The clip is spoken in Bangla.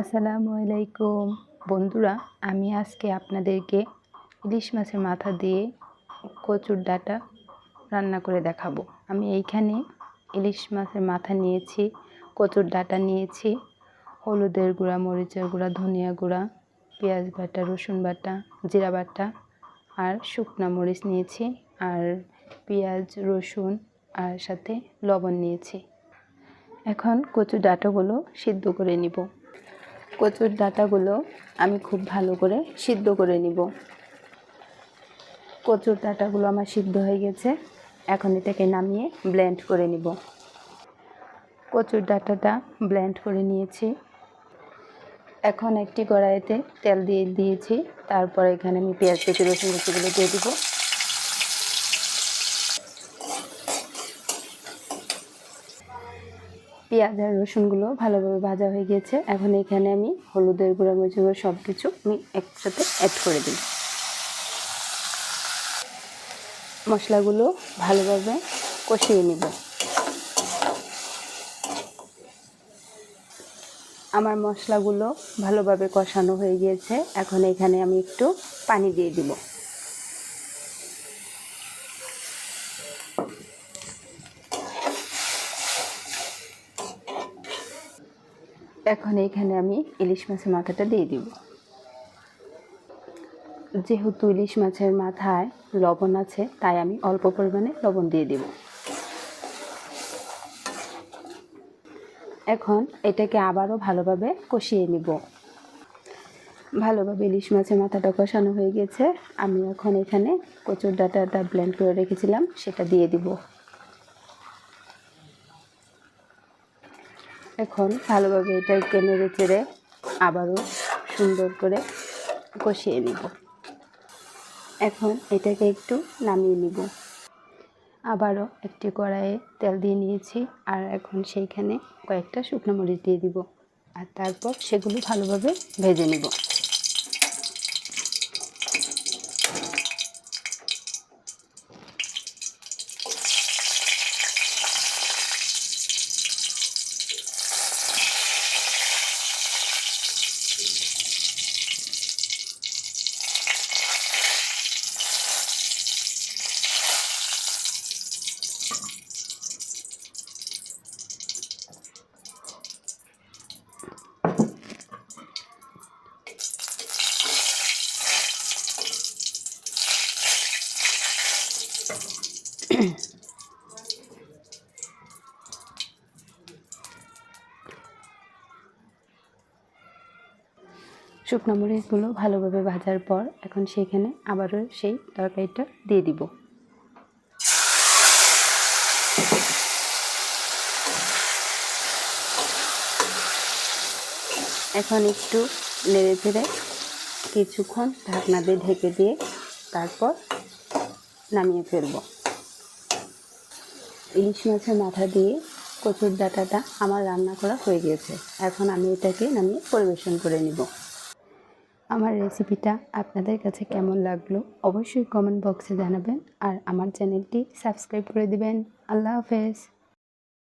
আসসালামু আলাইকুম। বন্ধুরা, আমি আজকে আপনাদেরকে ইলিশ মাছের মাথা দিয়ে কচুর ডাঁটা রান্না করে দেখাবো। আমি এইখানে ইলিশ মাছের মাথা নিয়েছি, কচুর ডাঁটা নিয়েছি, হলুদের গুঁড়া, মরিচের গুঁড়া, ধনিয়া গুঁড়া, পেঁয়াজ বাটা, রসুন বাটা, জিরা বাটা আর শুকনা মরিচ নিয়েছি আর পেঁয়াজ, রসুন আর সাথে লবণ নিয়েছি। এখন কচুর ডাঁটাগুলো সিদ্ধ করে নিব। কচুর ডাঁটাগুলো আমি খুব ভালো করে সিদ্ধ করে নিব। কচুর ডাঁটাগুলো আমার সিদ্ধ হয়ে গেছে। এখন এটাকে নামিয়ে ব্লেন্ড করে নিব। কচুর ডাঁটাটা ব্লেন্ড করে নিয়েছি। এখন একটি কড়াইতে তেল দিয়ে দিয়েছি। তারপর এখানে আমি পেঁয়াজ কুচি রসুন কুচিগুলো দিয়ে দিব। পেঁয়াজ আর রসুনগুলো ভালোভাবে ভাজা হয়ে গেছে এখন এখানে আমি হলুদের গুঁড়া মরিচ গুঁড়ো সব কিছু আমি একসাথে অ্যাড করে দিই। মশলাগুলো ভালোভাবে কষিয়ে নিব। আমার মশলাগুলো ভালোভাবে কষানো হয়ে গিয়েছে। এখন এখানে আমি একটু পানি দিয়ে দিব। এখন এখানে আমি ইলিশ মাছের মাথাটা দিয়ে দিব। যেহেতু ইলিশ মাছের মাথায় লবণ আছে, তাই আমি অল্প পরিমাণে লবণ দিয়ে দিব। এখন এটাকে আবারও ভালোভাবে কষিয়ে নিব। ভালোভাবে ইলিশ মাছের মাথাটা কষানো হয়ে গেছে। আমি এখন এখানে কচুর ডাটাটা ব্লেন্ড করে রেখেছিলাম, সেটা দিয়ে দিব। এখন ভালোভাবে এটাকে রেখে চেড়ে আবারও সুন্দর করে কষিয়ে নিব। এখন এটাকে একটু নামিয়ে নিব। আবারও একটি কড়াইয়ে তেল দিয়ে নিয়েছি আর এখন সেইখানে কয়েকটা শুকনো মরিচ দিয়ে দিব। আর তারপর সেগুলো ভালোভাবে ভেজে নিব। শুকনো মরিচগুলো ভালোভাবে ভাজার পর এখন সেখানে আবারও সেই তরকারিটা দিয়ে দিব। এখন একটু নেড়ে ফেড়ে কিছুক্ষণ ঢাকনা দিয়ে ঢেকে দিয়ে তারপর নামিয়ে ফেলব। ইলিশ মাছের মাথা দিয়ে কচুর ডাটাটা আমার রান্না করা হয়ে গিয়েছে। এখন আমি এটাকে নামিয়ে পরিবেশন করে নিব। আমার রেসিপিটা আপনাদের কাছে কেমন লাগল অবশ্যই কমেন্ট বক্সে জানাবেন আর আমার চ্যানেলটি সাবস্ক্রাইব করে দিবেন। আল্লাহ হাফেজ।